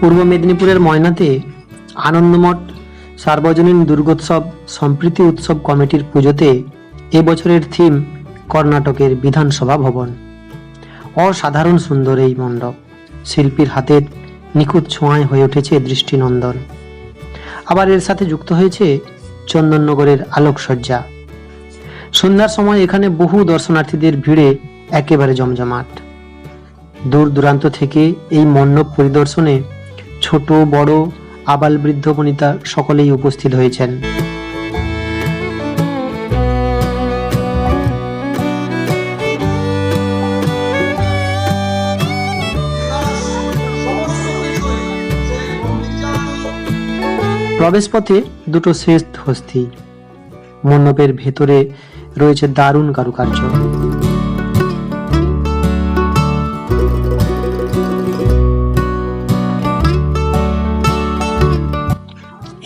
পূর্ব মেদিনীপুরের ময়নাতে আনন্দমঠ সার্বজনীন দুর্গোৎসব সম্প্রীতি উৎসব কমিটির পুজোতে এবছরের থিম কর্ণাটকের বিধানসভা ভবন। অসাধারণ সুন্দর এই মণ্ডপ। শিল্পীর হাতের নিখুঁত ছোঁয়ায় হয়ে উঠেছে দৃষ্টিনন্দন। আবার এর সাথে যুক্ত হয়েছে চন্দননগরের আলোকসজ্জা। সন্ধ্যার সময় এখানে বহু দর্শনার্থীদের ভিড়ে একেবারে জমজমাট। দূর দূরান্ত থেকে এই মণ্ডপ পরিদর্শনে ছোট, বড়, আবাল বৃদ্ধ বনিতা সকলেই উপস্থিত হয়েছেন। প্রবেশপথে দুটো শেষ হস্তি। মণ্ডপের ভেতরে রয়েছে দারুণ কারুকার্য।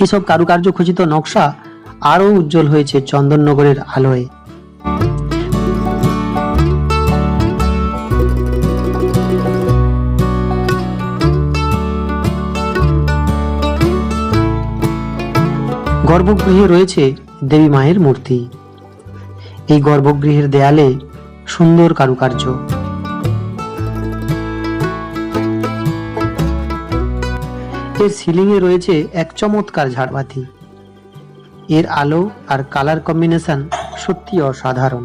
এসব কারুকার্য খচিত নকশা আরও উজ্জ্বল হয়েছে চন্দননগরের আলোয়। গর্ভগৃহে রয়েছে দেবী মায়ের মূর্তি। এই গর্ভগৃহের দেয়ালে সুন্দর কারুকার্য। এর সিলিংয়ে রয়েছে এক চমৎকার ঝাড়বাতি। এর আলো আর কালার কম্বিনেশন সত্যি অসাধারণ।